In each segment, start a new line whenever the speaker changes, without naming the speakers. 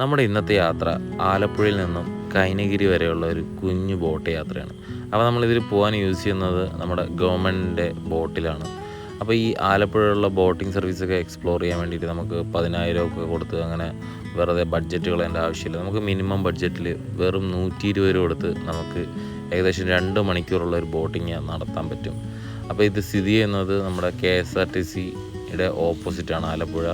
നമ്മുടെ ഇന്നത്തെ യാത്ര ആലപ്പുഴയിൽ നിന്നും കൈനഗിരി വരെയുള്ള ഒരു കുഞ്ഞു ബോട്ട് യാത്രയാണ്. അപ്പോൾ നമ്മളിതിൽ പോകാൻ യൂസ് ചെയ്യുന്നത് നമ്മുടെ ഗവൺമെന്റിന്റെ ബോട്ടിലാണ്. അപ്പോൾ ഈ ആലപ്പുഴയിലുള്ള ബോട്ടിംഗ് സർവീസൊക്കെ എക്സ്പ്ലോർ ചെയ്യാൻ വേണ്ടിയിട്ട് നമുക്ക് പതിനായിരം ഒക്കെ കൊടുത്ത് അങ്ങനെ വെറുതെ ബഡ്ജറ്റുകൾ എന്റെ ആവശ്യമില്ല. നമുക്ക് മിനിമം ബഡ്ജറ്റിൽ വെറും നൂറ്റി ഇരുപത് രൂപ കൊടുത്ത് നമുക്ക് ഏകദേശം രണ്ട് മണിക്കൂറുള്ള ഒരു ബോട്ടിങ് നടത്താൻ പറ്റും. അപ്പോൾ ഇത് സ്ഥിതി ചെയ്യുന്നത് നമ്മുടെ കെ എസ് ആർ ടി സിയുടെ ഓപ്പോസിറ്റാണ് ആലപ്പുഴ.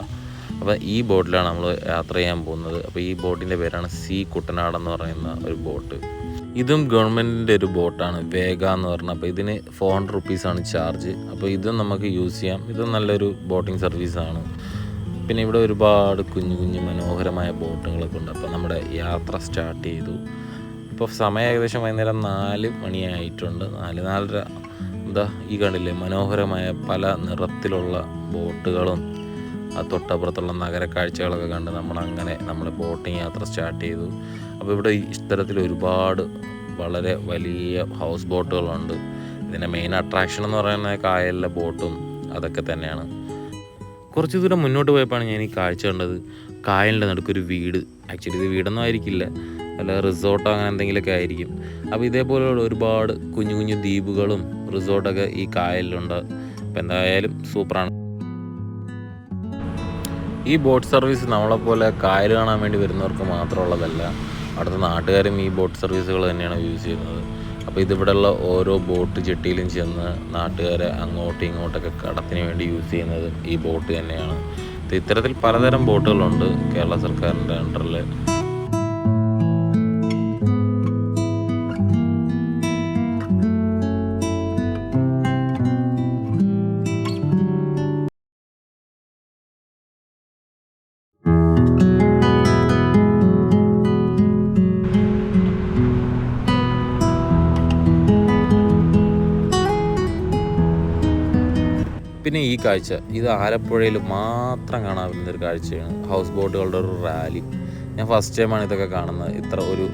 അപ്പോൾ ഈ ബോട്ടിലാണ് നമ്മൾ യാത്ര ചെയ്യാൻ പോകുന്നത്. അപ്പോൾ ഈ ബോട്ടിന്റെ പേരാണ് സി കുട്ടനാട് എന്ന് പറയുന്ന ഒരു ബോട്ട്. ഇതും ഗവൺമെന്റിന്റെ ഒരു ബോട്ടാണ് വേഗ എന്ന് പറഞ്ഞാൽ അപ്പോൾ ഇതിന് ഫോർ ഹൺഡ്രഡ് റുപ്പീസാണ് ചാർജ് അപ്പോൾ ഇതും നമുക്ക് യൂസ് ചെയ്യാം. ഇത് നല്ലൊരു ബോട്ടിംഗ് സർവീസാണ് പിന്നെ ഇവിടെ ഒരുപാട് കുഞ്ഞു കുഞ്ഞു മനോഹരമായ ബോട്ടുകളൊക്കെ ഉണ്ട്. അപ്പോൾ നമ്മുടെ യാത്ര സ്റ്റാർട്ട് ചെയ്തു. ഇപ്പോൾ സമയം ഏകദേശം വൈകുന്നേരം നാല് മണിയായിട്ടുണ്ട്. നാല് നാലര. എന്താ ഈ കണ്ടില്ലേ മനോഹരമായ പല നിറത്തിലുള്ള ബോട്ടുകളും ആ തൊട്ടപ്പുറത്തുള്ള നഗര കാഴ്ചകളൊക്കെ കണ്ട് നമ്മളങ്ങനെ നമ്മൾ ബോട്ടിങ് യാത്ര സ്റ്റാർട്ട് ചെയ്തു. അപ്പോൾ ഇവിടെ ഇത്തരത്തിൽ ഒരുപാട് വളരെ വലിയ ഹൗസ് ബോട്ടുകളുണ്ട്. ഇതിന്റെ മെയിൻ അട്രാക്ഷൻ എന്ന് പറയുന്നത് കായലിലെ ബോട്ടും അതൊക്കെ തന്നെയാണ്. കുറച്ച് ദൂരം മുന്നോട്ട് പോയപ്പോഴാണ് ഞാൻ ഈ കാഴ്ച കണ്ടത്. കായലിന്റെ നടുക്കൊരു വീട്. ആക്ച്വലി ഇത് വീടൊന്നും ആയിരിക്കില്ല. അല്ല റിസോർട്ടോ അങ്ങനെ എന്തെങ്കിലുമൊക്കെ ആയിരിക്കും. അപ്പോൾ ഇതേപോലെയുള്ള ഒരുപാട് കുഞ്ഞു കുഞ്ഞു ദ്വീപുകളും റിസോർട്ടൊക്കെ ഈ കായലിലുണ്ട്. അപ്പോൾ എന്തായാലും സൂപ്പറാണ്. ഈ ബോട്ട് സർവീസ് നമ്മളെപ്പോലെ കായൽ കാണാൻ വേണ്ടി വരുന്നവർക്ക് മാത്രമുള്ളതല്ല അവിടുത്തെ നാട്ടുകാരും ഈ ബോട്ട് സർവീസുകൾ തന്നെയാണ് യൂസ് ചെയ്യുന്നത്. അപ്പോൾ ഇതിവിടെയുള്ള ഓരോ ബോട്ട് ചെട്ടിയിലും ചെന്ന് നാട്ടുകാരെ അങ്ങോട്ടും ഇങ്ങോട്ടൊക്കെ കടത്തിന് വേണ്ടി യൂസ് ചെയ്യുന്നത് ഈ ബോട്ട് തന്നെയാണ്. ഇത് ഇത്തരത്തിൽ പലതരം ബോട്ടുകളുണ്ട് കേരള സർക്കാരിന്റെ അണ്ടറിൽ പിന്നെ ഈ കാഴ്ച ഇത് ആലപ്പുഴയിൽ മാത്രം കാണാവുന്ന ഒരു കാഴ്ചയാണ് ഹൗസ് ബോട്ടുകളുടെ ഒരു റാലി ഞാൻ ഫസ്റ്റ് ടൈമാണ് ഇതൊക്കെ കാണുന്നത്. ഇത്ര ഒരു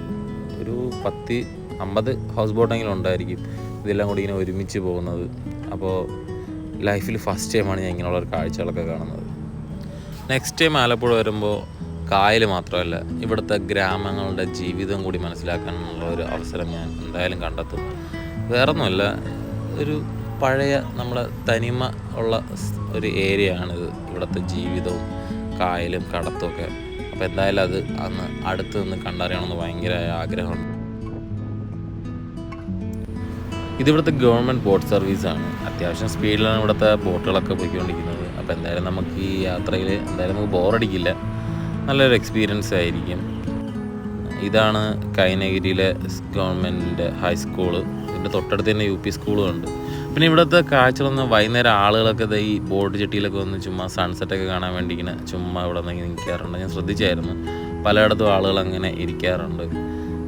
ഒരു പത്ത് അമ്പത് ഹൗസ് ബോട്ടെങ്കിലും ഉണ്ടായിരിക്കും. ഇതെല്ലാം കൂടി ഇങ്ങനെ ഒരുമിച്ച് പോകുന്നത്. അപ്പോൾ ലൈഫിൽ ഫസ്റ്റ് ടൈമാണ് ഞാൻ ഇങ്ങനെയുള്ള ഒരു കാഴ്ചകളൊക്കെ കാണുന്നത്. നെക്സ്റ്റ് ടൈം ആലപ്പുഴ വരുമ്പോൾ കായൽ മാത്രമല്ല ഇവിടുത്തെ ഗ്രാമങ്ങളുടെ ജീവിതം കൂടി മനസ്സിലാക്കാനുള്ള ഒരു അവസരം ഞാൻ എന്തായാലും കണ്ടെത്തും വേറൊന്നുമല്ല ഒരു പഴയ നമ്മളെ തനിമ ഉള്ള ഒരു ഏരിയ ആണിത് ഇവിടുത്തെ ജീവിതവും കായലും കടത്തും ഒക്കെ. അപ്പോൾ എന്തായാലും അത് അന്ന് അടുത്ത് നിന്ന് കണ്ടറിയണമെന്ന് ഭയങ്കര ആഗ്രഹമുണ്ട്. ഇതിവിടുത്തെ ഗവൺമെന്റ് ബോട്ട് സർവീസാണ് അത്യാവശ്യം സ്പീഡിലാണ് ഇവിടുത്തെ ബോട്ടുകളൊക്കെ പോയിക്കൊണ്ടിരിക്കുന്നത്. അപ്പോൾ എന്തായാലും നമുക്ക് ഈ യാത്രയിൽ എന്തായാലും നമുക്ക് ബോറടിക്കില്ല. നല്ലൊരു എക്സ്പീരിയൻസ് ആയിരിക്കും. ഇതാണ് കൈനഗിരിയിലെ ഗവൺമെന്റിന്റെ ഹൈസ്കൂൾ ഇതിന്റെ തൊട്ടടുത്ത് തന്നെ യു പി സ്കൂളും ഉണ്ട്. പിന്നെ ഇവിടുത്തെ കാഴ്ചകളൊന്ന് വൈകുന്നേരം ആളുകളൊക്കെ ഈ ബോട്ട് ചെട്ടിയിലൊക്കെ വന്ന് ചുമ്മാ സൺസെറ്റൊക്കെ കാണാൻ വേണ്ടി ഇങ്ങനെ ചുമ്മാ ഇവിടെ നിന്ന് നിൽക്കാറുണ്ട് ഞാൻ ശ്രദ്ധിച്ചായിരുന്നു. പലയിടത്തും ആളുകൾ അങ്ങനെ ഇരിക്കാറുണ്ട്.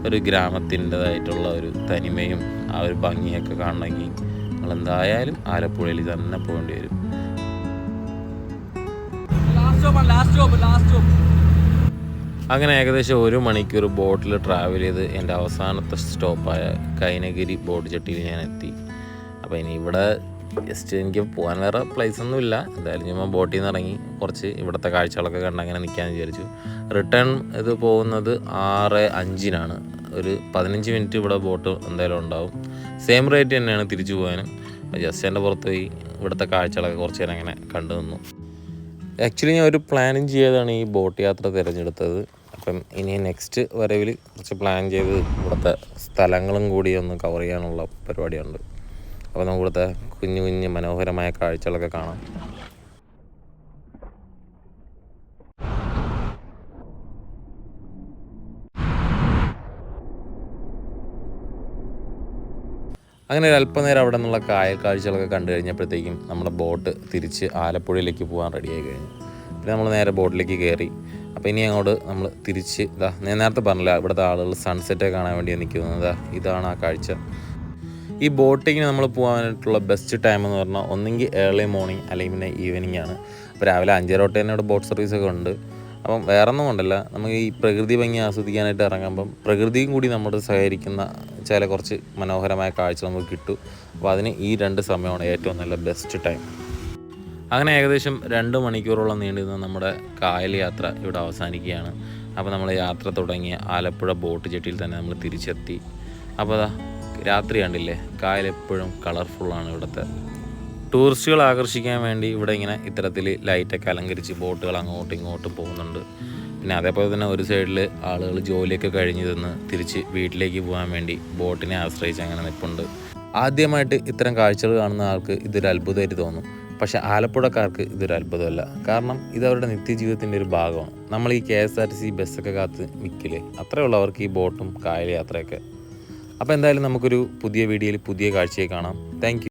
ഒരു ഗ്രാമത്തിന്റെതായിട്ടുള്ള ഒരു തനിമയും ആ ഒരു ഭംഗിയൊക്കെ കാണണമെങ്കിൽ നിങ്ങൾ എന്തായാലും ആലപ്പുഴയിൽ തന്നെ പോകേണ്ടി വരും. അങ്ങനെ ഏകദേശം ഒരു മണിക്കൂർ ബോട്ടിൽ ട്രാവൽ ചെയ്ത് എന്റെ അവസാനത്തെ സ്റ്റോപ്പായ കൈനഗിരി ബോട്ട് ചട്ടിയിൽ ഞാൻ എത്തി. അപ്പോൾ ഇനി ഇവിടെ ജസ്റ്റ് എനിക്ക് പോകാൻ വേറെ പ്ലേസ് ഒന്നുമില്ല എന്തായാലും ചുമ്മാ ബോട്ടിൽ നിന്ന് ഇറങ്ങി കുറച്ച് ഇവിടുത്തെ കാഴ്ചകളൊക്കെ കണ്ട് അങ്ങനെ നിൽക്കാമെന്ന് വിചാരിച്ചു. റിട്ടേൺ ഇത് പോകുന്നത് ആറ് അഞ്ചിനാണ്. ഒരു പതിനഞ്ച് മിനിറ്റ് ഇവിടെ ബോട്ട് എന്തായാലും ഉണ്ടാവും. സെയിം റേറ്റ് തന്നെയാണ് തിരിച്ചു പോകാനും. ജസ്റ്റ് എന്റെ പുറത്ത് പോയി ഇവിടുത്തെ കാഴ്ചകളൊക്കെ കുറച്ച് നേരം അങ്ങനെ കണ്ടു നിന്നു. ആക്ച്വലി ഞാൻ ഒരു പ്ലാനും ചെയ്തതാണ് ഈ ബോട്ട് യാത്ര തിരഞ്ഞെടുത്തത്. അപ്പം ഇനി നെക്സ്റ്റ് വരവിൽ കുറച്ച് പ്ലാൻ ചെയ്ത് ഇവിടുത്തെ സ്ഥലങ്ങളും കൂടി ഒന്ന് കവർ ചെയ്യാനുള്ള പരിപാടിയുണ്ട്. അപ്പോൾ നമുക്ക് ഇവിടുത്തെ കുഞ്ഞു കുഞ്ഞു മനോഹരമായ കാഴ്ചകളൊക്കെ കാണാം. അങ്ങനെ ഒരു അല്പനേരം അവിടെ നിന്നുള്ള കായൽ കാഴ്ചകളൊക്കെ കണ്ടു കഴിഞ്ഞപ്പോഴത്തേക്കും നമ്മുടെ ബോട്ട് തിരിച്ച് ആലപ്പുഴയിലേക്ക് പോകാൻ റെഡിയായി കഴിഞ്ഞു. പിന്നെ നമ്മൾ നേരെ ബോട്ടിലേക്ക് കയറി. അപ്പോൾ ഇനി അങ്ങോട്ട് നമ്മൾ തിരിച്ച് ഇതാ ഞാൻ നേരത്തെ പറഞ്ഞില്ല ഇവിടുത്തെ ആളുകൾ സൺസെറ്റ് കാണാൻ വേണ്ടി നിൽക്കുന്നത്. ഇതാ ഇതാണ് ആ കാഴ്ച. ഈ ബോട്ടിങ്ങിന് നമ്മൾ പോകാനായിട്ടുള്ള ബെസ്റ്റ് ടൈം എന്ന് പറഞ്ഞാൽ ഒന്നെങ്കിൽ ഏർലി മോർണിംഗ് അല്ലെങ്കിൽ പിന്നെ ഈവനിങ് ആണ്. അപ്പോൾ രാവിലെ അഞ്ചര തൊട്ട് തന്നെ ഇവിടെ ബോട്ട് സർവീസ് ഒക്കെ ഉണ്ട്. അപ്പം വേറെ ഒന്നും കൊണ്ടല്ല. നമുക്ക് ഈ പ്രകൃതി ഭംഗി ആസ്വദിക്കാനായിട്ട് ഇറങ്ങുമ്പം പ്രകൃതിയും കൂടി നമ്മുടെ സഹകരിക്കുന്ന ചില കുറച്ച് മനോഹരമായ കാഴ്ച നമുക്ക് കിട്ടും. അപ്പോൾ അതിന് ഈ രണ്ട് സമയമാണ് ഏറ്റവും നല്ല ബെസ്റ്റ് ടൈം അങ്ങനെ ഏകദേശം രണ്ട് മണിക്കൂറോളം നീണ്ടുനിന്ന നമ്മുടെ കായൽ യാത്ര ഇവിടെ അവസാനിക്കുകയാണ്. അപ്പോൾ നമ്മൾ യാത്ര തുടങ്ങിയ ആലപ്പുഴ ബോട്ട് ജെട്ടിയിൽ തന്നെ നമ്മൾ തിരിച്ചെത്തി. അപ്പോൾ അതാ രാത്രി കണ്ടില്ലേ? കായൽ എപ്പോഴും കളർഫുള്ളാണ് ഇവിടുത്തെ. ടൂറിസ്റ്റുകൾ ആകർഷിക്കാൻ വേണ്ടി ഇവിടെ ഇങ്ങനെ ഇത്തരത്തിൽ ലൈറ്റൊക്കെ അലങ്കരിച്ച് ബോട്ടുകൾ അങ്ങോട്ടും ഇങ്ങോട്ടും പോകുന്നുണ്ട്. പിന്നെ അതേപോലെ തന്നെ ഒരു സൈഡിൽ ആളുകൾ ജോലിയൊക്കെ കഴിഞ്ഞ് തന്ന് തിരിച്ച് വീട്ടിലേക്ക് പോകാൻ വേണ്ടി ബോട്ടിനെ ആശ്രയിച്ച് അങ്ങനെ നിൽപ്പുണ്ട് ആദ്യമായിട്ട് ഇത്തരം കാഴ്ചകൾ കാണുന്ന ആൾക്ക് ഇതൊരു അത്ഭുതമായിട്ട് തോന്നും. പക്ഷെ ആലപ്പുഴക്കാർക്ക് ഇതൊരു അത്ഭുതമല്ല. കാരണം ഇത് അവരുടെ നിത്യജീവിതത്തിന്റെ ഒരു ഭാഗമാണ്. നമ്മൾ ഈ K S R T C ബസ്സൊക്കെ കാത്ത് നിൽക്കില്ലേ അത്രയുള്ളവർക്ക് ഈ ബോട്ടും കായൽ യാത്രയൊക്കെ. അപ്പോൾ എന്തായാലും നമുക്കൊരു പുതിയ വീഡിയോയിൽ പുതിയ കാഴ്ചയെ കാണാം. താങ്ക്